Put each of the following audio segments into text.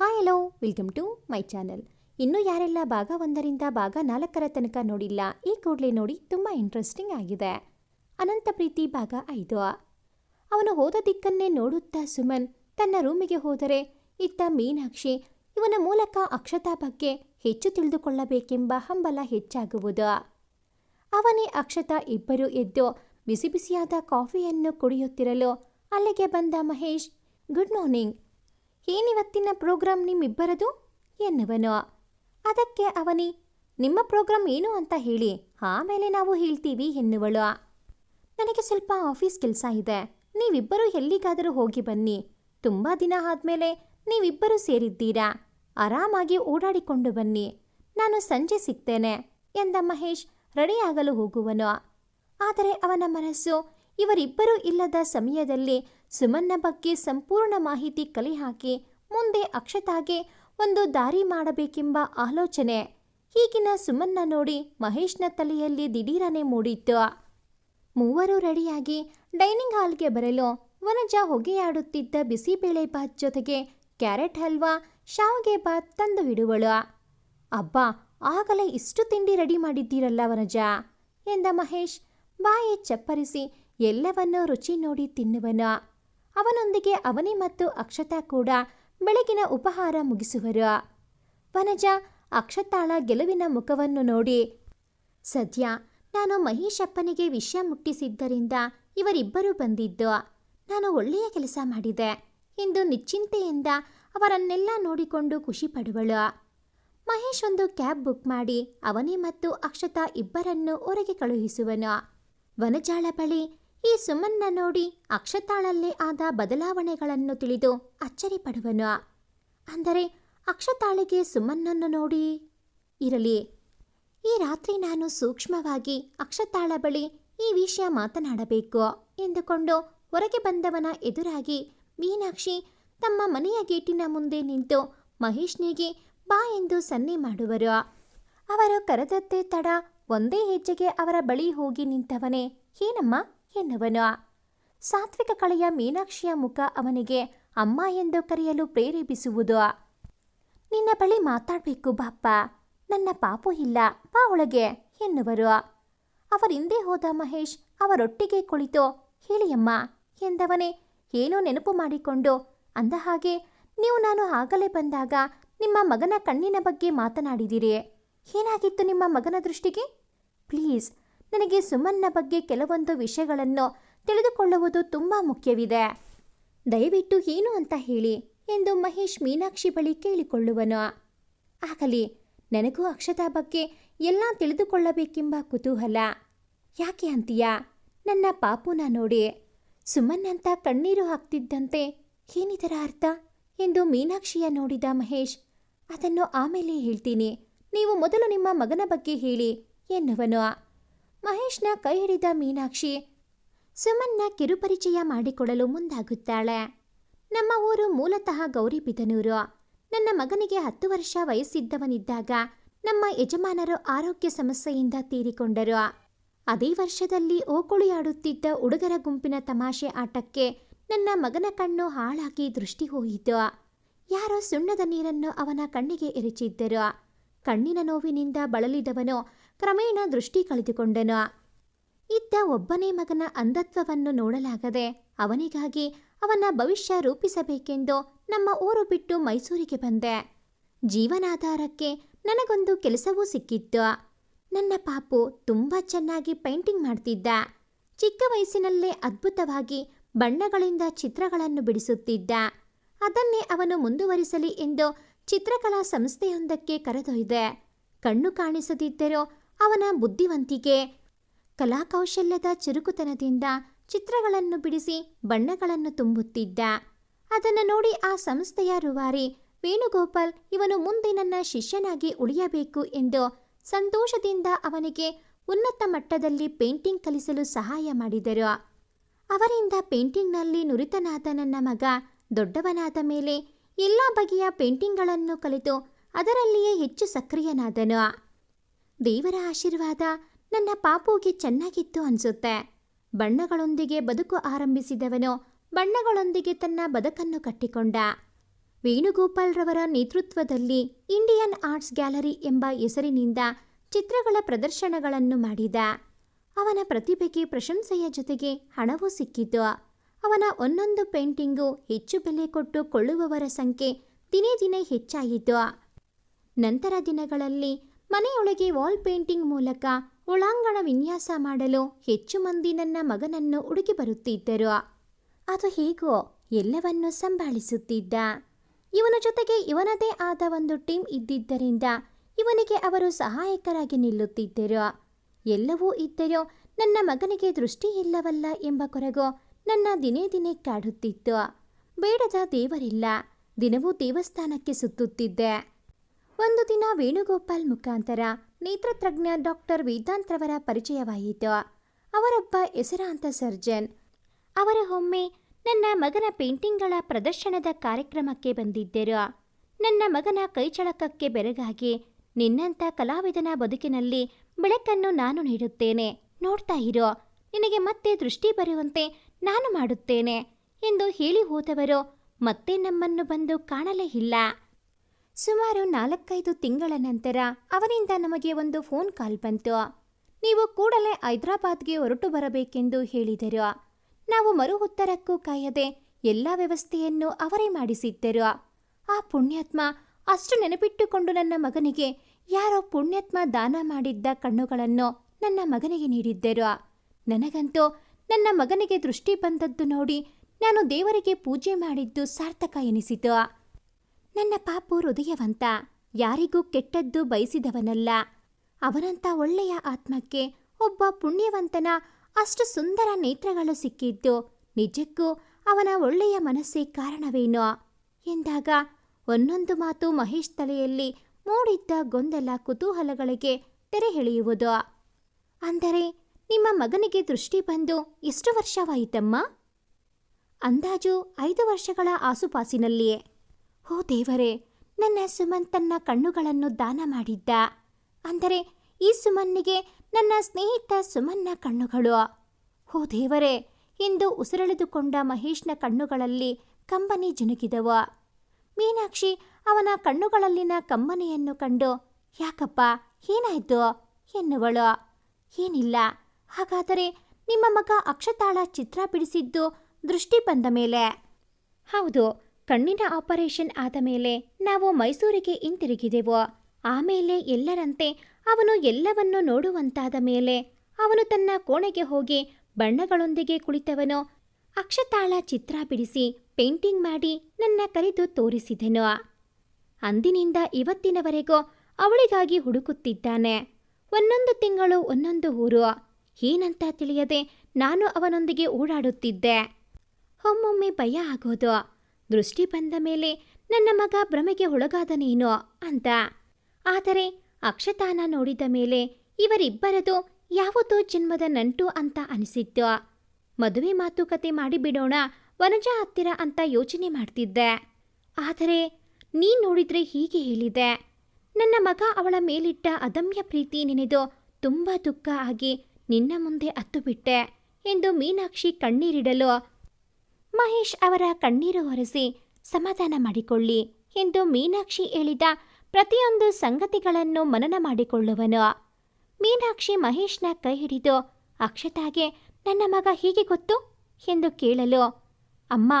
Hi hello welcome to my channel ಇನ್ನೂ ಯಾರೆಲ್ಲ ಭಾಗ ಒಂದರಿಂದ ಭಾಗ ನಾಲ್ಕರ ತನಕ ನೋಡಿಲ್ಲ, ಈ ಕೂಡಲೇ ನೋಡಿ ತುಂಬ ಇಂಟ್ರೆಸ್ಟಿಂಗ್ ಆಗಿದೆ. ಅನಂತ ಪ್ರೀತಿ ಭಾಗ ಐದು. ಅವನು ಹೋದ ದಿಕ್ಕನ್ನೇ ನೋಡುತ್ತಾ ಸುಮನ್ ತನ್ನ ರೂಮಿಗೆ ಹೋದರೆ, ಇತ್ತ ಮೀನಾಕ್ಷಿ ಇವನ ಮೂಲಕ ಅಕ್ಷತಾ ಬಗ್ಗೆ ಹೆಚ್ಚು ತಿಳಿದುಕೊಳ್ಳಬೇಕೆಂಬ ಹಂಬಲ ಹೆಚ್ಚಾಗುವುದು. ಅವನೇ ಅಕ್ಷತಾ ಇಬ್ಬರು ಎದ್ದು ಬಿಸಿ ಬಿಸಿಯಾದ ಕಾಫಿಯನ್ನು ಕುಡಿಯುತ್ತಿರಲು ಅಲ್ಲಿಗೆ ಬಂದ ಮಹೇಶ್ ಗುಡ್ ಮಾರ್ನಿಂಗ್ ಏನಿವತ್ತಿನ ಪ್ರೋಗ್ರಾಂ ನಿಮ್ಮಿಬ್ಬರದು? ಎನ್ನುವನು. ಅದಕ್ಕೆ ಅವನಿ, ನಿಮ್ಮ ಪ್ರೋಗ್ರಾಂ ಏನು ಅಂತ ಹೇಳಿ, ಆಮೇಲೆ ನಾವು ಹೇಳ್ತೀವಿ ಎನ್ನುವಳು. ನನಗೆ ಸ್ವಲ್ಪ ಆಫೀಸ್ ಕೆಲಸ ಇದೆ. ನೀವಿಬ್ಬರೂ ಎಲ್ಲಿಗಾದರೂ ಹೋಗಿ ಬನ್ನಿ. ತುಂಬ ದಿನ ಆದಮೇಲೆ ನೀವಿಬ್ಬರೂ ಸೇರಿದ್ದೀರಾ? ಆರಾಮಾಗಿ ಓಡಾಡಿಕೊಂಡು ಬನ್ನಿ. ನಾನು ಸಂಜೆ ಸಿಗ್ತೇನೆ ಎಂದ ಮಹೇಶ್ ರೆಡಿಯಾಗಲು ಹೋಗುವನು. ಆದರೆ ಅವನ ಮನಸ್ಸು ಇವರಿಬ್ಬರೂ ಇಲ್ಲದ ಸಮಯದಲ್ಲಿ ಸುಮನ್ನ ಬಗ್ಗೆ ಸಂಪೂರ್ಣ ಮಾಹಿತಿ ಕಲೆ ಹಾಕಿ ಮುಂದೆ ಅಕ್ಷತಾಗೆ ಒಂದು ದಾರಿ ಮಾಡಬೇಕೆಂಬ ಆಲೋಚನೆ. ಈಗಿನ ಸುಮನ್ನ ನೋಡಿ ಮಹೇಶ್ನ ತಲೆಯಲ್ಲಿ ದಿಢೀರನೆ ಮೂಡಿತ್ತು. ಮೂವರು ರೆಡಿಯಾಗಿ ಡೈನಿಂಗ್ ಹಾಲ್ಗೆ ಬರಲು ವನಜ ಹೊಗೆಯಾಡುತ್ತಿದ್ದ ಬಿಸಿಬೇಳೆ ಬಾತ್ ಜೊತೆಗೆ ಕ್ಯಾರೆಟ್ ಹಲ್ವಾ, ಶಾವಿಗೆ ಬಾತ್ ತಂದು ಇಡುವಳು. ಅಬ್ಬಾ, ಆಗಲೇ ಇಷ್ಟು ತಿಂಡಿ ರೆಡಿ ಮಾಡಿದ್ದೀರಲ್ಲ ವನಜ ಎಂದ ಮಹೇಶ್, ಬಾಯಿ ಚಪ್ಪರಿಸಿ ಎಲ್ಲವನ್ನೂ ರುಚಿ ನೋಡಿ ತಿನ್ನುವನು. ಅವನೊಂದಿಗೆ ಅವನಿ ಮತ್ತು ಅಕ್ಷತಾ ಕೂಡ ಬೆಳಗಿನ ಉಪಹಾರ ಮುಗಿಸುವರು. ವನಜ ಅಕ್ಷತಾಳ ಗೆಲುವಿನ ಮುಖವನ್ನು ನೋಡಿ, ಸದ್ಯ ನಾನು ಮಹೇಶಪ್ಪನಿಗೆ ವಿಷಯ ಮುಟ್ಟಿಸಿದ್ದರಿಂದ ಇವರಿಬ್ಬರೂ ಬಂದಿದ್ದು, ನಾನು ಒಳ್ಳೆಯ ಕೆಲಸ ಮಾಡಿದೆ ಎಂದು ನಿಶ್ಚಿಂತೆಯಿಂದ ಅವರನ್ನೆಲ್ಲ ನೋಡಿಕೊಂಡು ಖುಷಿ ಪಡುವಳು ಮಹೇಶ್ ಒಂದು ಕ್ಯಾಬ್ ಬುಕ್ ಮಾಡಿ ಅವನೇ ಮತ್ತು ಅಕ್ಷತಾ ಇಬ್ಬರನ್ನು ಹೊರಗೆ ಕಳುಹಿಸುವನು. ವನಜಾಳ ಬಳಿ ಈ ಸುಮನ್ನ ನೋಡಿ ಅಕ್ಷತಾಳಲ್ಲೇ ಆದ ಬದಲಾವಣೆಗಳನ್ನು ತಿಳಿದು ಅಚ್ಚರಿಪಡುವನು. ಅಂದರೆ ಅಕ್ಷತಾಳಿಗೆ ಸುಮನ್ನನ್ನು ನೋಡಿ ಇರಲಿ. ಈ ರಾತ್ರಿ ನಾನು ಸೂಕ್ಷ್ಮವಾಗಿ ಅಕ್ಷತಾಳ ಬಳಿ ಈ ವಿಷಯ ಮಾತನಾಡಬೇಕು ಎಂದುಕೊಂಡು ಹೊರಗೆ ಬಂದವನ ಎದುರಾಗಿ ಮೀನಾಕ್ಷಿ ತಮ್ಮ ಮನೆಯ ಗೇಟಿನ ಮುಂದೆ ನಿಂತು ಮಹೇಶ್ನಿಗೆ ಬಾ ಎಂದು ಸನ್ನೆ ಮಾಡುವರು. ಅವರು ಕರೆದದ್ದೇ ತಡ ಒಂದೇ ಹೆಜ್ಜೆಗೆ ಅವರ ಬಳಿ ಹೋಗಿ ನಿಂತವನೇ. ಏನಮ್ಮ? ಎನ್ನುವನು. ಸಾತ್ವಿಕ ಕಳೆಯ ಮೀನಾಕ್ಷಿಯ ಮುಖ ಅವನಿಗೆ ಅಮ್ಮ ಎಂದು ಕರೆಯಲು ಪ್ರೇರೇಪಿಸುವುದು. ನಿನ್ನ ಬಳಿ ಮಾತಾಡಬೇಕು ಬಾಪ್ಪ. ನನ್ನ ಪಾಪು ಇಲ್ಲ, ಬಾ ಒಳಗೆ ಎನ್ನುವರು. ಅವರಿಂದೆ ಹೋದ ಮಹೇಶ್ ಅವರೊಟ್ಟಿಗೆ ಕುಳಿತು, ಹೇಳಿಯಮ್ಮ, ಎಂದವನೇ, ಏನೋ ನೆನಪು ಮಾಡಿಕೊಂಡು, ಅಂದ ಹಾಗೆ, ನೀವು ನಾನು ಆಗಲೇ ಬಂದಾಗ ನಿಮ್ಮ ಮಗನ ಕಣ್ಣಿನ ಬಗ್ಗೆ ಮಾತನಾಡಿದಿರಿ. ಏನಾಗಿತ್ತು ನಿಮ್ಮ ಮಗನ ದೃಷ್ಟಿಗೆ? ಪ್ಲೀಸ್ ನನಗೆ ಸುಮನ್ನ ಬಗ್ಗೆ ಕೆಲವೊಂದು ವಿಷಯಗಳನ್ನು ತಿಳಿದುಕೊಳ್ಳುವುದು ತುಂಬ ಮುಖ್ಯವಿದೆ. ದಯವಿಟ್ಟು ಏನು ಅಂತ ಹೇಳಿ ಎಂದು ಮಹೇಶ್ ಮೀನಾಕ್ಷಿ ಬಳಿ ಕೇಳಿಕೊಳ್ಳುವನು. ಆಗಲಿ, ನನಗೂ ಅಕ್ಷತಾ ಬಗ್ಗೆ ಎಲ್ಲ ತಿಳಿದುಕೊಳ್ಳಬೇಕೆಂಬ ಕುತೂಹಲ. ಯಾಕೆ ಅಂತೀಯಾ? ನನ್ನ ಪಾಪುನ ನೋಡಿ. ಸುಮನ್ನಂತ ಕಣ್ಣೀರು ಹಾಕ್ತಿದ್ದಂತೆ ಏನಿದರ ಅರ್ಥ? ಎಂದು ಮೀನಾಕ್ಷಿಯ ನೋಡಿದ ಮಹೇಶ್, ಅದನ್ನು ಆಮೇಲೆ ಹೇಳ್ತೀನಿ. ನೀವು ಮೊದಲು ನಿಮ್ಮ ಮಗನ ಬಗ್ಗೆ ಹೇಳಿ ಎನ್ನುವನು. ಮಹೇಶ್ನ ಕೈ ಹಿಡಿದ ಮೀನಾಕ್ಷಿ, ಸುಮನ್ನ ಕಿರುಪರಿಚಯ ಮಾಡಿಕೊಡಲು ಮುಂದಾಗುತ್ತಾಳೆ. ನಮ್ಮ ಊರು ಮೂಲತಃ ಗೌರಿಬಿದನೂರು ನನ್ನ ಮಗನಿಗೆ ಹತ್ತು ವರ್ಷ ವಯಸ್ಸಿದ್ದವನಿದ್ದಾಗ ನಮ್ಮ ಯಜಮಾನರು ಆರೋಗ್ಯ ಸಮಸ್ಯೆಯಿಂದ ತೀರಿಕೊಂಡರು. ಅದೇ ವರ್ಷದಲ್ಲಿ ಓಕುಳಿಯಾಡುತ್ತಿದ್ದ ಹುಡುಗರ ಗುಂಪಿನ ತಮಾಷೆ ಆಟಕ್ಕೆ ನನ್ನ ಮಗನ ಕಣ್ಣು ಹಾಳಾಗಿ ದೃಷ್ಟಿ ಹೋಯಿತು. ಯಾರೋ ಸುಣ್ಣದ ನೀರನ್ನು ಅವನ ಕಣ್ಣಿಗೆ ಎರಚಿದ್ದರು. ಕಣ್ಣಿನ ನೋವಿನಿಂದ ಬಳಲಿದವನು ಕ್ರಮೇಣ ದೃಷ್ಟಿ ಕಳೆದುಕೊಂಡನು. ಇದ್ದ ಒಬ್ಬನೇ ಮಗನ ಅಂಧತ್ವವನ್ನು ನೋಡಲಾಗದೆ ಅವನಿಗಾಗಿ ಅವನ ಭವಿಷ್ಯ ರೂಪಿಸಬೇಕೆಂದು ನಮ್ಮ ಊರು ಬಿಟ್ಟು ಮೈಸೂರಿಗೆ ಬಂದೆ. ಜೀವನಾಧಾರಕ್ಕೆ ನನಗೊಂದು ಕೆಲಸವೂ ಸಿಕ್ಕಿತ್ತು. ನನ್ನ ಪಾಪು ತುಂಬ ಚೆನ್ನಾಗಿ ಪೇಂಟಿಂಗ್ ಮಾಡ್ತಿದ್ದ. ಚಿಕ್ಕ ವಯಸ್ಸಿನಲ್ಲೇ ಅದ್ಭುತವಾಗಿ ಬಣ್ಣಗಳಿಂದ ಚಿತ್ರಗಳನ್ನು ಬಿಡಿಸುತ್ತಿದ್ದ. ಅದನ್ನೇ ಅವನು ಮುಂದುವರಿಸಲಿ ಎಂದು ಚಿತ್ರಕಲಾ ಸಂಸ್ಥೆಯೊಂದಕ್ಕೆ ಕರೆದೊಯ್ದೆ. ಕಣ್ಣು ಕಾಣಿಸದಿದ್ದರೂ ಅವನ ಬುದ್ಧಿವಂತಿಕೆ, ಕಲಾಕೌಶಲ್ಯದ ಚುರುಕುತನದಿಂದ ಚಿತ್ರಗಳನ್ನು ಬಿಡಿಸಿ ಬಣ್ಣಗಳನ್ನು ತುಂಬುತ್ತಿದ್ದ. ಅದನ್ನು ನೋಡಿ ಆ ಸಂಸ್ಥೆಯ ರೂವಾರಿ ವೇಣುಗೋಪಾಲ್ ಇವನು ಮುಂದೆ ನನ್ನ ಶಿಷ್ಯನಾಗಿ ಉಳಿಯಬೇಕು ಎಂದು ಸಂತೋಷದಿಂದ ಅವನಿಗೆ ಉನ್ನತ ಮಟ್ಟದಲ್ಲಿ ಪೇಂಟಿಂಗ್ ಕಲಿಸಲು ಸಹಾಯ ಮಾಡಿದರು. ಅವರಿಂದ ಪೇಂಟಿಂಗ್ನಲ್ಲಿ ನುರಿತನಾದ ನನ್ನ ಮಗ ದೊಡ್ಡವನಾದ ಮೇಲೆ ಎಲ್ಲ ಬಗೆಯ ಪೇಂಟಿಂಗ್ಗಳನ್ನು ಕಲಿತು ಅದರಲ್ಲಿಯೇ ಹೆಚ್ಚು ಸಕ್ರಿಯನಾದನು. ದೇವರ ಆಶೀರ್ವಾದ ನನ್ನ ಪಾಪುಗೆ ಚೆನ್ನಾಗಿತ್ತು ಅನ್ಸುತ್ತೆ. ಬಣ್ಣಗಳೊಂದಿಗೆ ಬದುಕು ಆರಂಭಿಸಿದವನು ಬಣ್ಣಗಳೊಂದಿಗೆ ತನ್ನ ಬದುಕನ್ನು ಕಟ್ಟಿಕೊಂಡ. ವೇಣುಗೋಪಾಲ್ರವರ ನೇತೃತ್ವದಲ್ಲಿ ಇಂಡಿಯನ್ ಆರ್ಟ್ಸ್ ಗ್ಯಾಲರಿ ಎಂಬ ಹೆಸರಿನಿಂದ ಚಿತ್ರಗಳ ಪ್ರದರ್ಶನಗಳನ್ನು ಮಾಡಿದ. ಅವನ ಪ್ರತಿಭೆಗೆ ಪ್ರಶಂಸೆಯ ಜೊತೆಗೆ ಹಣವೂ ಸಿಕ್ಕಿತು. ಅವನ ಒಂದೊಂದು ಪೇಂಟಿಂಗು ಹೆಚ್ಚು ಬೆಲೆ ಕೊಟ್ಟು ಕೊಳ್ಳುವವರ ಸಂಖ್ಯೆ ದಿನೇ ದಿನೇ ಹೆಚ್ಚಾಯಿತು. ನಂತರ ದಿನಗಳಲ್ಲಿ ಮನೆಯೊಳಗೆ ವಾಲ್ ಪೇಂಟಿಂಗ್ ಮೂಲಕ ಒಳಾಂಗಣ ವಿನ್ಯಾಸ ಮಾಡಲು ಹೆಚ್ಚು ಮಂದಿ ನನ್ನ ಮಗನನ್ನು ಹುಡುಕಿ ಬರುತ್ತಿದ್ದರು. ಅದು ಹೇಗೋ ಎಲ್ಲವನ್ನೂ ಸಂಭಾಳಿಸುತ್ತಿದ್ದ. ಇವನ ಜೊತೆಗೆ ಇವನದೇ ಆದ ಒಂದು ಟೀಮ್ ಇದ್ದಿದ್ದರಿಂದ ಇವನಿಗೆ ಅವರು ಸಹಾಯಕರಾಗಿ ನಿಲ್ಲುತ್ತಿದ್ದರು. ಎಲ್ಲವೂ ಇದ್ದರೂ ನನ್ನ ಮಗನಿಗೆ ದೃಷ್ಟಿ ಇಲ್ಲವಲ್ಲ ಎಂಬ ಕೊರಗು ನನ್ನ ದಿನೇ ದಿನೇ ಕಾಡುತ್ತಿತ್ತು. ಬೇಡದ ದೇವರಿಲ್ಲ. ದಿನವೂ ದೇವಸ್ಥಾನಕ್ಕೆ ಸುತ್ತುತ್ತಿದ್ದೆ. ಒಂದು ದಿನ ವೇಣುಗೋಪಾಲ್ ಮುಖಾಂತರ ನೇತ್ರತಜ್ಞ ಡಾಕ್ಟರ್ ವೇದಾಂತ್ರವರ ಪರಿಚಯವಾಯಿತು. ಅವರೊಬ್ಬ ಹೆಸರಾಂತ ಸರ್ಜನ್. ಅವರ ಒಮ್ಮೆ ನನ್ನ ಮಗನ ಪೇಂಟಿಂಗ್ಗಳ ಪ್ರದರ್ಶನದ ಕಾರ್ಯಕ್ರಮಕ್ಕೆ ಬಂದಿದ್ದರು. ನನ್ನ ಮಗನ ಕೈಚಳಕಕ್ಕೆ ಬೆರಗಾಗಿ ನಿನ್ನಂಥ ಕಲಾವಿದನ ಬದುಕಿನಲ್ಲಿ ಬೆಳಕನ್ನು ನಾನು ನೀಡುತ್ತೇನೆ. ನೋಡ್ತಾ ಇರೋ. ನಿನಗೆ ಮತ್ತೆ ದೃಷ್ಟಿ ಬರುವಂತೆ ನಾನು ಮಾಡುತ್ತೇನೆ ಎಂದು ಹೇಳಿ ಹೋದವರು ಮತ್ತೆ ನಮ್ಮನ್ನು ಬಂದು ಕಾಣಲೇ ಇಲ್ಲ. ಸುಮಾರು ನಾಲ್ಕೈದು ತಿಂಗಳ ನಂತರ ಅವರಿಂದ ನಮಗೆ ಒಂದು ಫೋನ್ ಕಾಲ್ ಬಂತು. ನೀವು ಕೂಡಲೇ ಹೈದರಾಬಾದ್ಗೆ ಹೊರಟು ಬರಬೇಕೆಂದು ಹೇಳಿದರು. ನಾವು ಮರು ಉತ್ತರಕ್ಕೂ ಕಾಯದೆ ಎಲ್ಲ ವ್ಯವಸ್ಥೆಯನ್ನು ಅವರೇ ಮಾಡಿಸಿದ್ದರು. ಆ ಪುಣ್ಯಾತ್ಮ ಅಷ್ಟು ನೆನಪಿಟ್ಟುಕೊಂಡು ನನ್ನ ಮಗನಿಗೆ ಯಾರೋ ಪುಣ್ಯಾತ್ಮ ದಾನ ಮಾಡಿದ್ದ ಕಣ್ಣುಗಳನ್ನು ನನ್ನ ಮಗನಿಗೆ ನೀಡಿದ್ದರು. ನನಗಂತೂ ನನ್ನ ಮಗನಿಗೆ ದೃಷ್ಟಿ ಬಂದದ್ದು ನೋಡಿ ನಾನು ದೇವರಿಗೆ ಪೂಜೆ ಮಾಡಿದ್ದು ಸಾರ್ಥಕ ಎನಿಸಿತು. ನನ್ನ ಪಾಪು ಹೃದಯವಂತ, ಯಾರಿಗೂ ಕೆಟ್ಟದ್ದು ಬಯಸಿದವನಲ್ಲ. ಅವನಂತ ಒಳ್ಳೆಯ ಆತ್ಮಕ್ಕೆ ಒಬ್ಬ ಪುಣ್ಯವಂತನ ಅಷ್ಟು ಸುಂದರ ನೇತ್ರಗಳು ಸಿಕ್ಕಿದ್ದು, ನಿಜಕ್ಕೂ ಅವನ ಒಳ್ಳೆಯ ಮನಸ್ಸೇ ಕಾರಣವೇನೋ? ಎಂದಾಗ ಒಂದೊಂದು ಮಾತು ಮಹೇಶ್ ತಲೆಯಲ್ಲಿ ಮೂಡಿದ್ದ ಗೊಂದಲ ಕುತೂಹಲಗಳಿಗೆ ತೆರೆ ಎಳೆಯುವುದು. ಅಂದರೆ, ನಿಮ್ಮ ಮಗನಿಗೆ ದೃಷ್ಟಿ ಬಂದು ಎಷ್ಟು ವರ್ಷವಾಯಿತಮ್ಮ? ಅಂದಾಜು ಐದು ವರ್ಷಗಳ ಆಸುಪಾಸಿನಲ್ಲಿಯೇ. ಓ ದೇವರೇ, ನನ್ನ ಸುಮನ್ ತನ್ನ ಕಣ್ಣುಗಳನ್ನು ದಾನ ಮಾಡಿದ್ದ. ಅಂದರೆ ಈ ಸುಮನ್ನಿಗೆ ನನ್ನ ಸ್ನೇಹಿತ ಸುಮನ್ನ ಕಣ್ಣುಗಳು. ಓ ದೇವರೇ ಎಂದು ಉಸಿರೆಳೆದುಕೊಂಡ ಮಹೇಶ್ನ ಕಣ್ಣುಗಳಲ್ಲಿ ಕಂಬನಿ ಜುನುಗಿದವು. ಮೀನಾಕ್ಷಿ ಅವನ ಕಣ್ಣುಗಳಲ್ಲಿನ ಕಂಬನಿಯನ್ನು ಕಂಡು, ಯಾಕಪ್ಪ, ಏನಾಯ್ತು? ಎನ್ನುವಳು. ಏನಿಲ್ಲ. ಹಾಗಾದರೆ ನಿಮ್ಮ ಮಗ ಅಕ್ಷತಾಳ ಚಿತ್ರ ಬಿಡಿಸಿದ್ದು ದೃಷ್ಟಿ ಬಂದ ಮೇಲೆ. ಹೌದು. ಕಣ್ಣಿನ ಆಪರೇಷನ್ ಆದ ಮೇಲೆ ನಾವು ಮೈಸೂರಿಗೆ ಹಿಂತಿರುಗಿದೆವು. ಆಮೇಲೆ ಎಲ್ಲರಂತೆ ಅವನು ಎಲ್ಲವನ್ನೂ ನೋಡುವಂತಾದ ಮೇಲೆ ಅವನು ತನ್ನ ಕೋಣೆಗೆ ಹೋಗಿ ಬಣ್ಣಗಳೊಂದಿಗೆ ಕುಳಿತವನು. ಅಕ್ಷತಾಳ ಚಿತ್ರ ಬಿಡಿಸಿ ಪೇಂಟಿಂಗ್ ಮಾಡಿ ನನ್ನ ಕರೆದು ತೋರಿಸಿದನು. ಅಂದಿನಿಂದ ಇವತ್ತಿನವರೆಗೂ ಅವಳಿಗಾಗಿ ಹುಡುಕುತ್ತಿದ್ದಾನೆ. ಒಂದೊಂದು ತಿಂಗಳು ಒಂದೊಂದು ಊರು. ಏನಂತ ತಿಳಿಯದೆ ನಾನು ಅವನೊಂದಿಗೆ ಓಡಾಡುತ್ತಿದ್ದೆ. ಒಮ್ಮೊಮ್ಮೆ ಭಯ ಆಗೋದು. ದೃಷ್ಟಿ ಬಂದ ಮೇಲೆ ನನ್ನ ಮಗ ಭ್ರಮೆಗೆ ಒಳಗಾದನೇನೋ ಅಂತ. ಆದರೆ ಅಕ್ಷತಾನ ನೋಡಿದ ಮೇಲೆ ಇವರಿಬ್ಬರದು ಯಾವುದೋ ಜನ್ಮದ ನಂಟು ಅಂತ ಅನಿಸಿತ್ತು. ಮದುವೆ ಮಾತುಕತೆ ಮಾಡಿಬಿಡೋಣ, ವನಜ ಹತ್ತಿರ ಅಂತ ಯೋಚನೆ ಮಾಡ್ತಿದ್ದೆ. ಆದರೆ ನೀ ನೋಡಿದ್ರೆ ಹೀಗೆ ಹೇಳಿದೆ, ನನ್ನ ಮಗ ಅವಳ ಮೇಲಿಟ್ಟ ಅದಮ್ಯ ಪ್ರೀತಿ ನೆನೆದು ತುಂಬ ದುಃಖ ಆಗಿ ನಿನ್ನ ಮುಂದೆ ಅತ್ತುಬಿಟ್ಟೆ ಎಂದು ಮೀನಾಕ್ಷಿ ಕಣ್ಣೀರಿಡಲು ಮಹೇಶ್ ಅವರ ಕಣ್ಣೀರು ಒರೆಸಿ, ಸಮಾಧಾನ ಮಾಡಿಕೊಳ್ಳಿ ಎಂದು ಮೀನಾಕ್ಷಿ ಹೇಳಿದ ಪ್ರತಿಯೊಂದು ಸಂಗತಿಗಳನ್ನು ಮನನ ಮಾಡಿಕೊಳ್ಳುವನು. ಮೀನಾಕ್ಷಿ ಮಹೇಶ್ನ ಕೈ ಹಿಡಿದು, ಅಕ್ಷತಾಗೆ, ನನ್ನ ಮಗ ಹೀಗೆ ಗೊತ್ತು? ಎಂದು ಕೇಳಲು, ಅಮ್ಮ,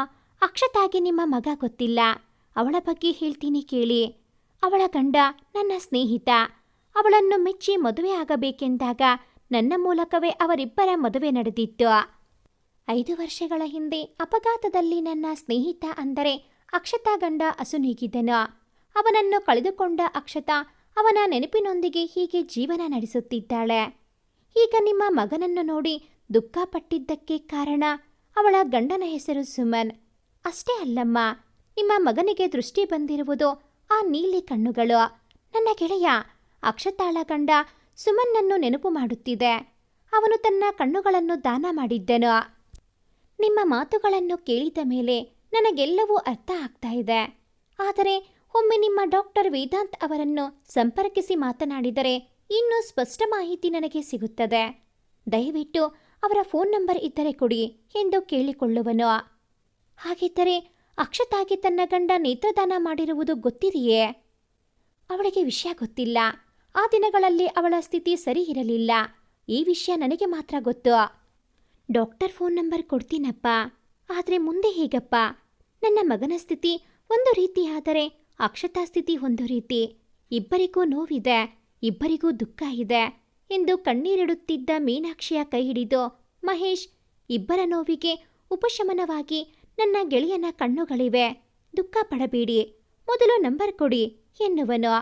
ಅಕ್ಷತಾಗೆ ನಿಮ್ಮ ಮಗ ಗೊತ್ತಿಲ್ಲ. ಅವಳ ಬಗ್ಗೆ ಹೇಳ್ತೀನಿ ಕೇಳಿ. ಅವಳ ಗಂಡ ನನ್ನ ಸ್ನೇಹಿತ. ಅವಳನ್ನು ಮೆಚ್ಚಿ ಮದುವೆ ಆಗಬೇಕೆಂದಾಗ ನನ್ನ ಮೂಲಕವೇ ಅವರಿಬ್ಬರ ಮದುವೆ ನಡೆದಿತ್ತು. ಐದು ವರ್ಷಗಳ ಹಿಂದೆ ಅಪಘಾತದಲ್ಲಿ ನನ್ನ ಸ್ನೇಹಿತ ಅಂದರೆ ಅಕ್ಷತಾ ಗಂಡ ಅಸುನೀಗಿದ್ದನು ಅವನನ್ನು ಕಳೆದುಕೊಂಡ ಅಕ್ಷತಾ ಅವನ ನೆನಪಿನೊಂದಿಗೆ ಹೀಗೆ ಜೀವನ ನಡೆಸುತ್ತಿದ್ದಾಳೆ. ಈಗ ನಿಮ್ಮ ಮಗನನ್ನು ನೋಡಿ ದುಃಖಪಟ್ಟಿದ್ದಕ್ಕೆ ಕಾರಣ ಅವಳ ಗಂಡನ ಹೆಸರು ಸುಮನ್. ಅಷ್ಟೇ ಅಲ್ಲಮ್ಮ, ನಿಮ್ಮ ಮಗನಿಗೆ ದೃಷ್ಟಿ ಬಂದಿರುವುದು ಆ ನೀಲಿ ಕಣ್ಣುಗಳು. ನನ್ನ ಗೆಳೆಯ, ಅಕ್ಷತಾಳ ಗಂಡ ಸುಮನ್ನನ್ನು ನೆನಪು ಮಾಡುತ್ತಿದೆ. ಅವನು ತನ್ನ ಕಣ್ಣುಗಳನ್ನು ದಾನ ಮಾಡಿದ್ದನು. ನಿಮ್ಮ ಮಾತುಗಳನ್ನು ಕೇಳಿದ ಮೇಲೆ ನನಗೆಲ್ಲವೂ ಅರ್ಥ ಆಗ್ತಾ ಇದೆ. ಆದರೆ ಒಮ್ಮೆ ನಿಮ್ಮ ಡಾಕ್ಟರ್ ವೇದಾಂತ್ ಅವರನ್ನು ಸಂಪರ್ಕಿಸಿ ಮಾತನಾಡಿದರೆ ಇನ್ನೂ ಸ್ಪಷ್ಟ ಮಾಹಿತಿ ನನಗೆ ಸಿಗುತ್ತದೆ. ದಯವಿಟ್ಟು ಅವರ ಫೋನ್ ನಂಬರ್ ಇದ್ದರೆ ಕೊಡಿ ಎಂದು ಕೇಳಿಕೊಳ್ಳುವನು. ಹಾಗಿದ್ದರೆ ಅಕ್ಷತಾಗೆ ತನ್ನ ಗಂಡ ನೇತ್ರದಾನ ಮಾಡಿರುವುದು ಗೊತ್ತಿದೆಯೇ? ಅವಳಿಗೆ ವಿಷಯ ಗೊತ್ತಿಲ್ಲ. ಆ ದಿನಗಳಲ್ಲಿ ಅವಳ ಸ್ಥಿತಿ ಸರಿ ಇರಲಿಲ್ಲ. ಈ ವಿಷಯ ನನಗೆ ಮಾತ್ರ ಗೊತ್ತು. ಡಾಕ್ಟರ್ ಫೋನ್ ನಂಬರ್ ಕೊಡ್ತೀನಪ್ಪ. ಆದರೆ ಮುಂದೆ ಹೇಗಪ್ಪ? ನನ್ನ ಮಗನ ಸ್ಥಿತಿ ಒಂದು ರೀತಿ ಆದರೆ ಅಕ್ಷತಾ ಸ್ಥಿತಿ ಒಂದು ರೀತಿ. ಇಬ್ಬರಿಗೂ ನೋವಿದೆ, ಇಬ್ಬರಿಗೂ ದುಃಖ ಇದೆ ಎಂದು ಕಣ್ಣೀರಿಡುತ್ತಿದ್ದ ಮೀನಾಕ್ಷಿಯ ಕೈ ಹಿಡಿದು, ಮಹೇಶ್, ಇಬ್ಬರ ನೋವಿಗೆ ಉಪಶಮನವಾಗಿ ನನ್ನ ಗೆಳೆಯನ ಕಣ್ಣುಗಳಿವೆ. ದುಃಖ ಪಡಬೇಡಿ. ಮೊದಲು ನಂಬರ್ ಕೊಡಿ, ಎನ್ನುವನು.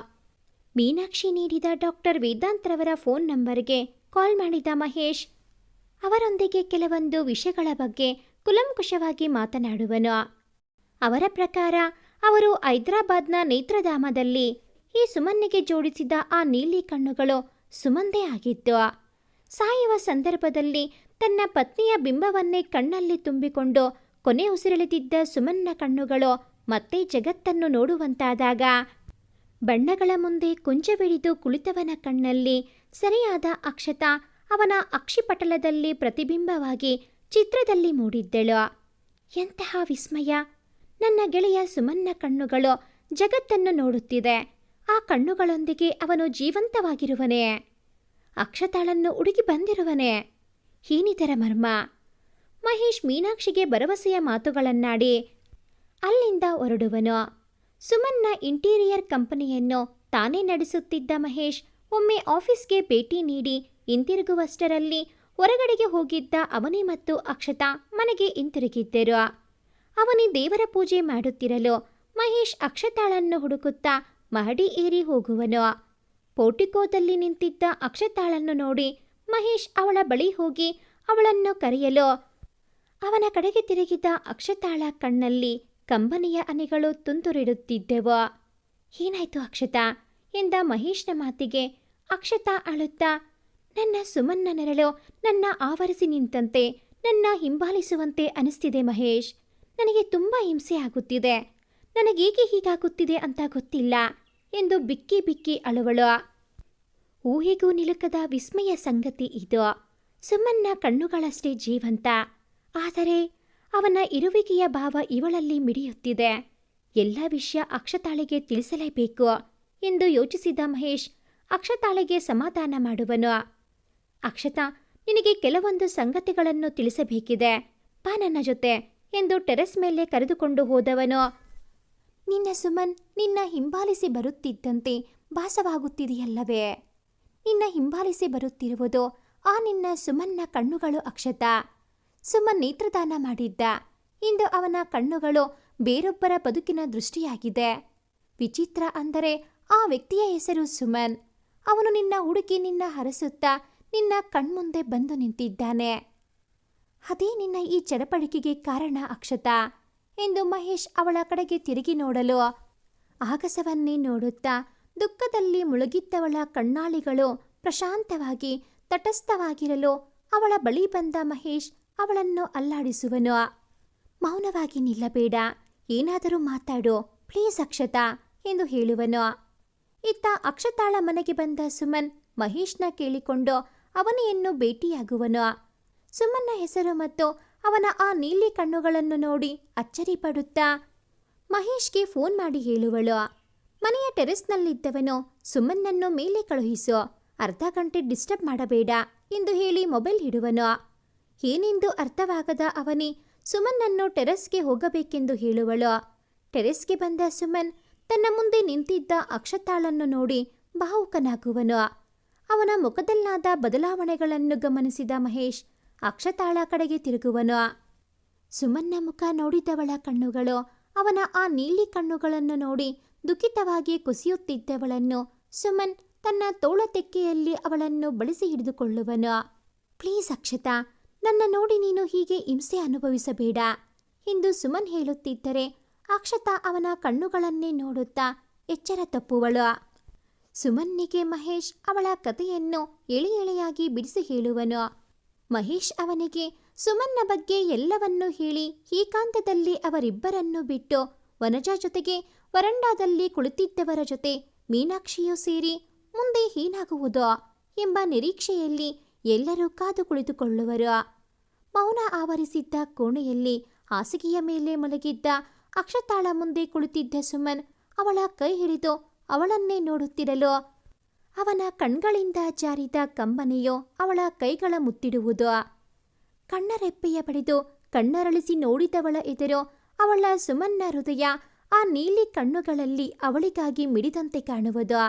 ಮೀನಾಕ್ಷಿ ನೀಡಿದ ಡಾಕ್ಟರ್ ವೇದಾಂತ್ರವರ ಫೋನ್ ನಂಬರ್ಗೆ ಕಾಲ್ ಮಾಡಿದ ಮಹೇಶ್ ಅವರೊಂದಿಗೆ ಕೆಲವೊಂದು ವಿಷಯಗಳ ಬಗ್ಗೆ ಕುಲಂಕುಷವಾಗಿ ಮಾತನಾಡುವನು. ಅವರ ಪ್ರಕಾರ, ಅವರು ಹೈದರಾಬಾದ್ನ ನೇತ್ರಧಾಮದಲ್ಲಿ ಈ ಸುಮನ್ನಿಗೆ ಜೋಡಿಸಿದ ಆ ನೀಲಿ ಕಣ್ಣುಗಳು ಸುಮಂದೇ ಆಗಿತ್ತು. ಸಾಯುವ ಸಂದರ್ಭದಲ್ಲಿ ತನ್ನ ಪತ್ನಿಯ ಬಿಂಬವನ್ನೇ ಕಣ್ಣಲ್ಲಿ ತುಂಬಿಕೊಂಡು ಕೊನೆ ಉಸಿರೆಳೆದಿದ್ದ ಸುಮನ್ನ ಕಣ್ಣುಗಳು ಮತ್ತೆ ಜಗತ್ತನ್ನು ನೋಡುವಂತಾದಾಗ, ಬಣ್ಣಗಳ ಮುಂದೆ ಕುಂಚವಿಡಿದು ಕುಳಿತವನ ಕಣ್ಣಲ್ಲಿ ಸರಿಯಾದ ಅಕ್ಷತ ಅವನ ಅಕ್ಷಿಪಟಲದಲ್ಲಿ ಪ್ರತಿಬಿಂಬವಾಗಿ ಚಿತ್ರದಲ್ಲಿ ಮೂಡಿದ್ದಳು. ಎಂತಹ ವಿಸ್ಮಯ! ನನ್ನ ಗೆಳೆಯ ಸುಮನ್ನ ಕಣ್ಣುಗಳು ಜಗತ್ತನ್ನು ನೋಡುತ್ತಿದೆ. ಆ ಕಣ್ಣುಗಳೊಂದಿಗೆ ಅವನು ಜೀವಂತವಾಗಿರುವನೇ. ಅಕ್ಷತಾಳನ್ನು ಹುಡುಗಿ ಬಂದಿರುವನೇ. ಏನಿದರ ಮರ್ಮ! ಮಹೇಶ್ ಮೀನಾಕ್ಷಿಗೆ ಭರವಸೆಯ ಮಾತುಗಳನ್ನಾಡಿ ಅಲ್ಲಿಂದ ಹೊರಡುವನು. ಸುಮನ್ನ ಇಂಟೀರಿಯರ್ ಕಂಪನಿಯನ್ನು ತಾನೇ ನಡೆಸುತ್ತಿದ್ದ ಮಹೇಶ್ ಒಮ್ಮೆ ಆಫೀಸ್ಗೆ ಭೇಟಿ ನೀಡಿ ಹಿಂತಿರುಗುವಷ್ಟರಲ್ಲಿ ಹೊರಗಡೆಗೆ ಹೋಗಿದ್ದ ಅವನಿ ಮತ್ತು ಅಕ್ಷತಾ ಮನೆಗೆ ಹಿಂತಿರುಗಿದ್ದರು. ಅವನಿ ದೇವರ ಪೂಜೆ ಮಾಡುತ್ತಿರಲು ಮಹೇಶ್ ಅಕ್ಷತಾಳನ್ನು ಹುಡುಕುತ್ತಾ ಮಹಡಿ ಏರಿ ಹೋಗುವನು. ಪೋಟಿಕೋದಲ್ಲಿ ನಿಂತಿದ್ದ ಅಕ್ಷತಾಳನ್ನು ನೋಡಿ ಮಹೇಶ್ ಅವಳ ಬಳಿ ಹೋಗಿ ಅವಳನ್ನು ಕರೆಯಲು, ಅವನ ಕಡೆಗೆ ತಿರುಗಿದ ಅಕ್ಷತಾಳ ಕಣ್ಣಲ್ಲಿ ಕಂಬನಿಯ ಅನಿಗಳು ತುಂತುರಿಡುತ್ತಿದ್ದೆವು. ಏನಾಯ್ತು ಅಕ್ಷತಾ? ಎಂದ ಮಹೇಶ್ನ ಮಾತಿಗೆ ಅಕ್ಷತಾ ಅಳುತ್ತಾ ನನ್ನ ಸುಮನ್ನ ನೆರಳು, ನನ್ನ ಆವರಿಸಿ ನಿಂತಂತೆ, ನನ್ನ ಹಿಂಬಾಲಿಸುವಂತೆ ಅನಿಸ್ತಿದೆ ಮಹೇಶ್. ನನಗೆ ತುಂಬ ಹಿಂಸೆ ಆಗುತ್ತಿದೆ. ನನಗೇಕೆ ಹೀಗಾಗುತ್ತಿದೆ ಅಂತ ಗೊತ್ತಿಲ್ಲ ಎಂದು ಬಿಕ್ಕಿ ಬಿಕ್ಕಿ ಅಳುವಳು. ಊಹೆಗೂ ನಿಲುಕದ ವಿಸ್ಮಯ ಸಂಗತಿ ಇದು. ಸುಮನ್ನ ಕಣ್ಣುಗಳಷ್ಟೇ ಜೀವಂತ. ಆದರೆ ಅವನ ಇರುವಿಕೆಯ ಭಾವ ಇವಳಲ್ಲಿ ಮಿಡಿಯುತ್ತಿದೆ. ಎಲ್ಲ ವಿಷಯ ಅಕ್ಷತಾಳಿಗೆ ತಿಳಿಸಲೇಬೇಕು ಎಂದು ಯೋಚಿಸಿದ ಮಹೇಶ್ ಅಕ್ಷತಾಳಿಗೆ ಸಮಾಧಾನ ಮಾಡುವನು. ಅಕ್ಷತಾ, ನಿನಗೆ ಕೆಲವೊಂದು ಸಂಗತಿಗಳನ್ನು ತಿಳಿಸಬೇಕಿದೆ. ಬಾ ನನ್ನ ಜೊತೆ ಎಂದು ಟೆರೆಸ್ ಮೇಲೆ ಕರೆದುಕೊಂಡು ಹೋದವನು. ನಿನ್ನ ಸುಮನ್ ನಿನ್ನ ಹಿಂಬಾಲಿಸಿ ಬರುತ್ತಿದ್ದಂತೆ ಭಾಸವಾಗುತ್ತಿದೆಯಲ್ಲವೇ? ನಿನ್ನ ಹಿಂಬಾಲಿಸಿ ಬರುತ್ತಿರುವುದು ಆ ನಿನ್ನ ಸುಮನ್ನ ಕಣ್ಣುಗಳು ಅಕ್ಷತಾ. ಸುಮನ್ ನೇತ್ರದಾನ ಮಾಡಿದ್ದ. ಇಂದು ಅವನ ಕಣ್ಣುಗಳು ಬೇರೊಬ್ಬರ ಬದುಕಿನ ದೃಷ್ಟಿಯಾಗಿದೆ. ವಿಚಿತ್ರ ಅಂದರೆ ಆ ವ್ಯಕ್ತಿಯ ಹೆಸರು ಸುಮನ್. ಅವನು ನಿನ್ನ ಹುಡುಕಿ ನಿನ್ನ ಹರಸುತ್ತಾ ನಿನ್ನ ಕಣ್ಮುಂದೆ ಬಂದು ನಿಂತಿದ್ದಾನೆ. ಅದೇ ನಿನ್ನ ಈ ಚಡಪಡಿಕೆಗೆ ಕಾರಣ ಅಕ್ಷತ. ಎಂದು ಮಹೇಶ್ ಅವಳ ಕಡೆಗೆ ತಿರುಗಿ ನೋಡಲು ಆಗಸವನ್ನೇ ನೋಡುತ್ತಾ ದುಃಖದಲ್ಲಿ ಮುಳುಗಿದ್ದವಳ ಕಣ್ಣಾಳಿಗಳು ಪ್ರಶಾಂತವಾಗಿ ತಟಸ್ಥವಾಗಿರಲು ಅವಳ ಬಳಿ ಬಂದ ಮಹೇಶ್ ಅವಳನ್ನು ಅಲ್ಲಾಡಿಸುವನು. ಮೌನವಾಗಿ ನಿಲ್ಲಬೇಡ, ಏನಾದರೂ ಮಾತಾಡು, ಪ್ಲೀಸ್ ಅಕ್ಷತಾ ಎಂದು ಹೇಳುವನು. ಇತ್ತ ಅಕ್ಷತಾಳ ಮನೆಗೆ ಬಂದ ಸುಮನ್ ಮಹೇಶ್ನ ಕೇಳಿಕೊಂಡು ಅವನಿಯನ್ನು ಭೇಟಿಯಾಗುವನು. ಸುಮನ್ನ ಹೆಸರು ಮತ್ತು ಅವನ ಆ ನೀಲಿ ಕಣ್ಣುಗಳನ್ನು ನೋಡಿ ಅಚ್ಚರಿ ಪಡುತ್ತಾ ಮಹೇಶ್ಗೆ ಫೋನ್ ಮಾಡಿ ಹೇಳುವಳು. ಮನೆಯ ಟೆರೆಸ್ನಲ್ಲಿದ್ದವನು ಸುಮನ್ನನ್ನು ಮೇಲೆ ಕಳುಹಿಸು. ಅರ್ಧ ಗಂಟೆ ಡಿಸ್ಟರ್ಬ್ ಮಾಡಬೇಡ ಎಂದು ಹೇಳಿ ಮೊಬೈಲ್ ಹಿಡುವನು ಏನೆಂದು ಅರ್ಥವಾಗದ ಅವನಿ ಸುಮನ್ನನ್ನು ಟೆರೆಸ್ಗೆ ಹೋಗಬೇಕೆಂದು ಹೇಳುವಳು. ಟೆರೆಸ್ಗೆ ಬಂದ ಸುಮನ್ ತನ್ನ ಮುಂದೆ ನಿಂತಿದ್ದ ಅಕ್ಷತಾಳನ್ನು ನೋಡಿ ಭಾವುಕನಾಗುವನು. ಅವನ ಮುಖದಲ್ಲಾದ ಬದಲಾವಣೆಗಳನ್ನು ಗಮನಿಸಿದ ಮಹೇಶ್ ಅಕ್ಷತಾಳ ಕಡೆಗೆ ತಿರುಗುವನು. ಸುಮನ್ನ ಮುಖ ನೋಡಿದವಳ ಕಣ್ಣುಗಳು, ಅವನ ಆ ನೀಲಿ ಕಣ್ಣುಗಳನ್ನು ನೋಡಿ ದುಃಖಿತವಾಗಿ ಕುಸಿಯುತ್ತಿದ್ದವಳನ್ನು ಸುಮನ್ ತನ್ನ ತೋಳ ತೆಕ್ಕೆಯಲ್ಲಿ ಅವಳನ್ನು ಬಳಸಿ ಹಿಡಿದುಕೊಳ್ಳುವನು. ಪ್ಲೀಸ್ ಅಕ್ಷತಾ, ನನ್ನ ನೋಡಿ ನೀನು ಹೀಗೆ ಹಿಂಸೆ ಅನುಭವಿಸಬೇಡ ಎಂದು ಸುಮನ್ ಹೇಳುತ್ತಿದ್ದರೆ ಅಕ್ಷತಾ ಅವನ ಕಣ್ಣುಗಳನ್ನೇ ನೋಡುತ್ತಾ ಎಚ್ಚರ ತಪ್ಪುವಳು. ಸುಮನ್ನಿಗೆ ಮಹೇಶ್ ಅವಳ ಕಥೆಯನ್ನು ಎಳೆ ಎಳೆಯಾಗಿ ಬಿಡಿಸಿ ಹೇಳುವನು. ಮಹೇಶ್ ಅವನಿಗೆ, ಸುಮನ್ನ ಬಗ್ಗೆ ಎಲ್ಲವನ್ನೂ ಹೇಳಿ ಏಕಾಂತದಲ್ಲಿ ಅವರಿಬ್ಬರನ್ನು ಬಿಟ್ಟು ವನಜಾ ಜೊತೆಗೆ ವರಂಡಾದಲ್ಲಿ ಕುಳಿತಿದ್ದವರ ಜೊತೆ ಮೀನಾಕ್ಷಿಯೂ ಸೇರಿ ಮುಂದೆ ಏನಾಗುವುದೋ? ಎಂಬ ನಿರೀಕ್ಷೆಯಲ್ಲಿ ಎಲ್ಲರೂ ಕಾದು ಕುಳಿತುಕೊಳ್ಳುವರು. ಮೌನ ಆವರಿಸಿದ್ದ ಕೋಣೆಯಲ್ಲಿ ಹಾಸಿಗೆಯ ಮೇಲೆ ಮಲಗಿದ್ದ ಅಕ್ಷತಾಳ ಮುಂದೆ ಕುಳಿತಿದ್ದ ಸುಮನ್ ಅವಳ ಕೈ ಹಿಡಿದು ಅವಳನ್ನೇ ನೋಡುತ್ತಿರಲು ಅವನ ಕಣ್ಗಳಿಂದ ಜಾರಿದ ಕಂಬನಿಯು ಅವಳ ಕೈಗಳ ಮುತ್ತಿಡುವುದು. ಕಣ್ಣರೆಪ್ಪೆಯ ಬಡಿದು ಕಣ್ಣರಳಿಸಿ ನೋಡಿದವಳ ಎದುರು ಅವಳ ಸುಮನ್ನ ಹೃದಯ ಆ ನೀಲಿ ಕಣ್ಣುಗಳಲ್ಲಿ ಅವಳಿಗಾಗಿ ಮಿಡಿದಂತೆ ಕಾಣುವುದು.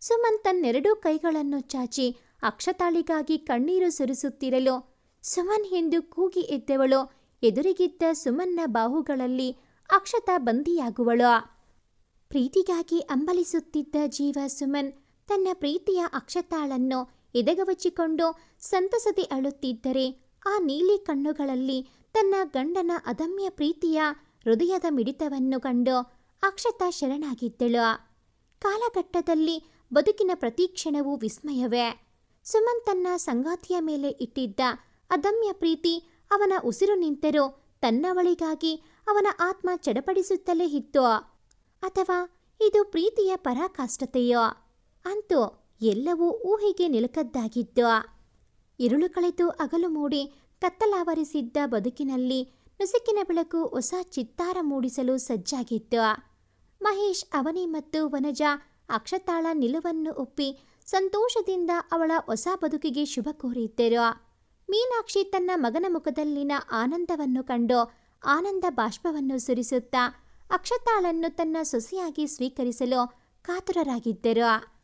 ಸುಮನ್ ತನ್ನೆರಡೂ ಕೈಗಳನ್ನು ಚಾಚಿ ಅಕ್ಷತಾಳಿಗಾಗಿ ಕಣ್ಣೀರು ಸುರಿಸುತ್ತಿರಲು ಸುಮನ್ ಎಂದು ಕೂಗಿ ಎದ್ದವಳು. ಎದುರಿಗಿದ್ದ ಸುಮನ್ನ ಬಾಹುಗಳಲ್ಲಿ ಅಕ್ಷತ ಬಂದಿಯಾಗುವಳು. ಪ್ರೀತಿಗಾಗಿ ಅಂಬಲಿಸುತ್ತಿದ್ದ ಜೀವ ಸುಮನ್ ತನ್ನ ಪ್ರೀತಿಯ ಅಕ್ಷತಾಳನ್ನು ಎದೆಗವಚಿಕೊಂಡು ಸಂತಸದೆ ಅಳುತ್ತಿದ್ದರೆ ಆ ನೀಲಿ ಕಣ್ಣುಗಳಲ್ಲಿ ತನ್ನ ಗಂಡನ ಅದಮ್ಯ ಪ್ರೀತಿಯ ಹೃದಯದ ಮಿಡಿತವನ್ನು ಕಂಡು ಅಕ್ಷತಾ ಶರಣಾಗಿದ್ದಳು. ಕಾಲಘಟ್ಟದಲ್ಲಿ ಬದುಕಿನ ಪ್ರತೀಕ್ಷಣವೂ ವಿಸ್ಮಯವೇ. ಸುಮನ್ ತನ್ನ ಸಂಗಾತಿಯ ಮೇಲೆ ಇಟ್ಟಿದ್ದ ಅದಮ್ಯ ಪ್ರೀತಿ ಅವನ ಉಸಿರು ನಿಂತರೂ ತನ್ನವಳಿಗಾಗಿ ಅವನ ಆತ್ಮ ಚಡಪಡಿಸುತ್ತಲೇ ಇತ್ತು. ಅಥವಾ ಇದು ಪ್ರೀತಿಯ ಪರಾಕಾಷ್ಠತೆಯೋ? ಅಂತೂ ಎಲ್ಲವೂ ಊಹೆಗೆ ನಿಲುಕದ್ದಾಗಿತ್ತು. ಇರುಳು ಕಳೆದು ಅಗಲು ಮೂಡಿ ಕತ್ತಲಾವರಿಸಿದ್ದ ಬದುಕಿನಲ್ಲಿ ನುಸುಕಿನ ಬೆಳಕು ಹೊಸ ಚಿತ್ತಾರ ಮೂಡಿಸಲು ಸಜ್ಜಾಗಿತ್ತು. ಮಹೇಶ್, ಅವನಿ ಮತ್ತು ವನಜ ಅಕ್ಷತಾಳ ನಿಲುವನ್ನು ಒಪ್ಪಿ ಸಂತೋಷದಿಂದ ಅವಳ ಹೊಸ ಬದುಕಿಗೆ ಶುಭ ಕೋರಿದ್ದರು. ಮೀನಾಕ್ಷಿ ತನ್ನ ಮಗನ ಮುಖದಲ್ಲಿನ ಆನಂದವನ್ನು ಕಂಡು ಆನಂದ ಬಾಷ್ಪವನ್ನು ಸುರಿಸುತ್ತಾ ಅಕ್ಷತಾಳನ್ನು ತನ್ನ ಸೊಸೆಯಾಗಿ ಸ್ವೀಕರಿಸಲು ಕಾತುರರಾಗಿದ್ದರು.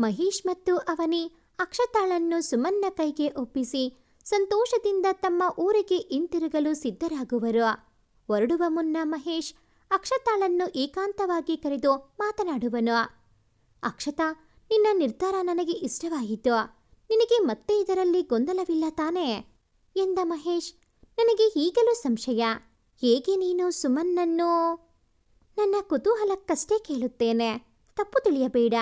ಮಹೇಶ್ ಮತ್ತು ಅವನಿ ಅಕ್ಷತಾಳನ್ನು ಸುಮನ್ನ ಕೈಗೆ ಒಪ್ಪಿಸಿ ಸಂತೋಷದಿಂದ ತಮ್ಮ ಊರಿಗೆ ಹಿಂತಿರುಗಲು ಸಿದ್ಧರಾಗುವರು. ಹೊರಡುವ ಮುನ್ನ ಮಹೇಶ್ ಅಕ್ಷತಾಳನ್ನು ಏಕಾಂತವಾಗಿ ಕರೆದು ಮಾತನಾಡುವನು. ಅಕ್ಷತಾ, ನಿನ್ನ ನಿರ್ಧಾರ ನನಗೆ ಇಷ್ಟವಾಯಿತು. ನಿನಗೆ ಮತ್ತೆ ಇದರಲ್ಲಿ ಗೊಂದಲವಿಲ್ಲ ತಾನೇ? ಎಂದ ಮಹೇಶ್. ನನಗೆ ಈಗಲೂ ಸಂಶಯ. ಹೇಗೆ ನೀನು ಸುಮನ್ನನ್ನು ನನ್ನ ಕುತೂಹಲಕ್ಕಷ್ಟೇ ಕೇಳುತ್ತೇನೆ. ತಪ್ಪು ತಿಳಿಯಬೇಡ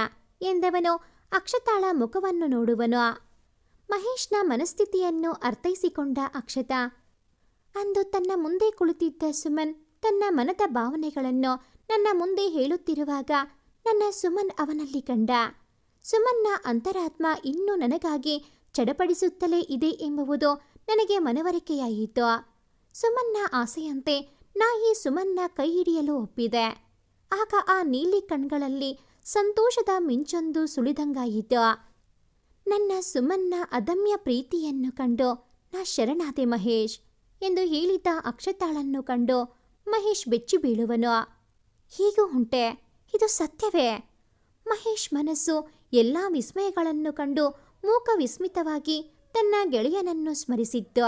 ಎಂದವನು ಅಕ್ಷತಾಳ ಮುಖವನ್ನು ನೋಡುವನು. ಮಹೇಶ್ನ ಮನಸ್ಥಿತಿಯನ್ನು ಅರ್ಥೈಸಿಕೊಂಡ ಅಕ್ಷತ, ಅಂದು ತನ್ನ ಮುಂದೆ ಕುಳಿತಿದ್ದ ಸುಮನ್ ತನ್ನ ಮನದ ಭಾವನೆಗಳನ್ನು ನನ್ನ ಮುಂದೆ ಹೇಳುತ್ತಿರುವಾಗ ನನ್ನ ಸುಮನ್ ಅವನಲ್ಲಿ ಕಂಡ. ಸುಮನ್ನ ಅಂತರಾತ್ಮ ಇನ್ನೂ ನನಗಾಗಿ ಚಡಪಡಿಸುತ್ತಲೇ ಇದೆ ಎಂಬುವುದು ನನಗೆ ಮನವರಿಕೆಯಾಯಿತು. ಸುಮನ್ನ ಆಸೆಯಂತೆ ನಾ ಈ ಸುಮನ್ನ ಕೈ ಹಿಡಿಯಲು ಒಪ್ಪಿದೆ. ಆಗ ಆ ನೀಲಿ ಕಣ್ಗಳಲ್ಲಿ ಸಂತೋಷದ ಮಿಂಚೊಂದು ಸುಳಿದಂಗಾಯಿತು ನನ್ನ ಸುಮನ್ನ ಅದಮ್ಯ ಪ್ರೀತಿಯನ್ನು ಕಂಡು, ನಾ ಶರಣಾದೆ ಮಹೇಶ್ ಎಂದು ಹೇಳಿದ ಅಕ್ಷತಾಳನ್ನು ಕಂಡು ಮಹೇಶ್ ಬೆಚ್ಚಿ ಬೀಳುವನು. ಹೀಗೂ ಉಂಟೆ, ಇದು ಸತ್ಯವೇ? ಮಹೇಶ್ ಮನಸ್ಸು ಎಲ್ಲ ವಿಸ್ಮಯಗಳನ್ನು ಕಂಡು ಮೂಕ ವಿಸ್ಮಿತವಾಗಿ ತನ್ನ ಗೆಳೆಯನನ್ನು ಸ್ಮರಿಸಿದ್ದ.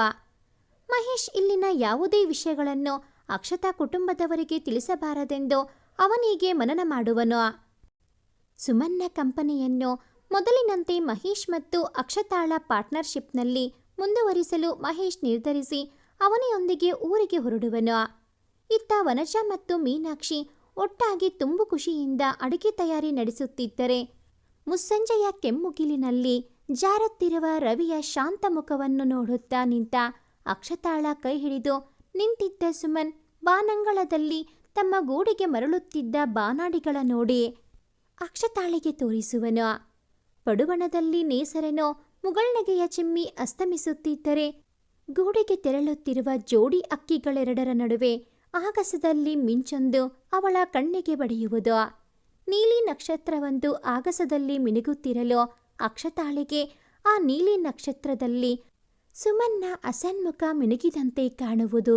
ಮಹೇಶ್ ಇಲ್ಲಿನ ಯಾವುದೇ ವಿಷಯಗಳನ್ನು ಅಕ್ಷತಾ ಕುಟುಂಬದವರಿಗೆ ತಿಳಿಸಬಾರದೆಂದು ಅವನಿಗೆ ಮನನ ಮಾಡುವನು. ಸುಮನ್ನ ಕಂಪನಿಯನ್ನು ಮೊದಲಿನಂತೆ ಮಹೇಶ್ ಮತ್ತು ಅಕ್ಷತಾಳ ಪಾರ್ಟ್ನರ್ಶಿಪ್ನಲ್ಲಿ ಮುಂದುವರಿಸಲು ಮಹೇಶ್ ನಿರ್ಧರಿಸಿ ಅವನಿಯೊಂದಿಗೆ ಊರಿಗೆ ಹೊರಡುವನು. ಇತ್ತ ವನಜ ಮತ್ತು ಮೀನಾಕ್ಷಿ ಒಟ್ಟಾಗಿ ತುಂಬು ಖುಷಿಯಿಂದ ಅಡುಗೆ ತಯಾರಿ ನಡೆಸುತ್ತಿದ್ದರೆ ಮುಸ್ಸಂಜೆಯ ಕೆಮ್ಮುಗಿಲಿನಲ್ಲಿ ಜಾರುತ್ತಿರುವ ರವಿಯ ಶಾಂತ ಮುಖವನ್ನು ನೋಡುತ್ತಾ ನಿಂತ ಅಕ್ಷತಾಳ ಕೈ ಹಿಡಿದು ನಿಂತಿದ್ದ ಸುಮನ್ ಬಾನಂಗಳದಲ್ಲಿ ತಮ್ಮ ಗೂಡಿಗೆ ಮರಳುತ್ತಿದ್ದ ಬಾನಾಡಿಗಳ ನೋಡಿ ಅಕ್ಷತಾಳಿಗೆ ತೋರಿಸುವನು. ಪಡುವಣದಲ್ಲಿ ನೇಸರನೋ ಮುಗಳ್ನಗೆಯ ಚಿಮ್ಮಿ ಅಸ್ತಮಿಸುತ್ತಿದ್ದರೆ ಗೂಡಿಗೆ ತೆರಳುತ್ತಿರುವ ಜೋಡಿ ಅಕ್ಕಿಗಳೆರಡರ ನಡುವೆ ಆಗಸದಲ್ಲಿ ಮಿಂಚೊಂದು ಅವಳ ಕಣ್ಣಿಗೆ ಬಡಿಯುವುದು. ನೀಲಿ ನಕ್ಷತ್ರವೊಂದು ಆಗಸದಲ್ಲಿ ಮಿನುಗುತ್ತಿರಲು ಅಕ್ಷತಾಳಿಗೆ ಆ ನೀಲಿ ನಕ್ಷತ್ರದಲ್ಲಿ ಸುಮನ್ನ ಅಸನ್ಮುಖ ಮಿನುಗಿದಂತೆ ಕಾಣುವುದು.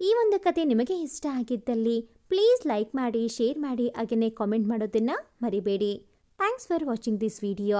ಈ ಒಂದು ಕತೆ ನಿಮಗೆ ಇಷ್ಟ ಆಗಿದ್ದಲ್ಲಿ ಪ್ಲೀಸ್ ಲೈಕ್ ಮಾಡಿ ಶೇರ್ ಮಾಡಿ ಹಾಗೆಯೇ ಕಾಮೆಂಟ್ ಮಾಡೋದನ್ನು ಮರಿಬೇಡಿ. Thanks for watching this video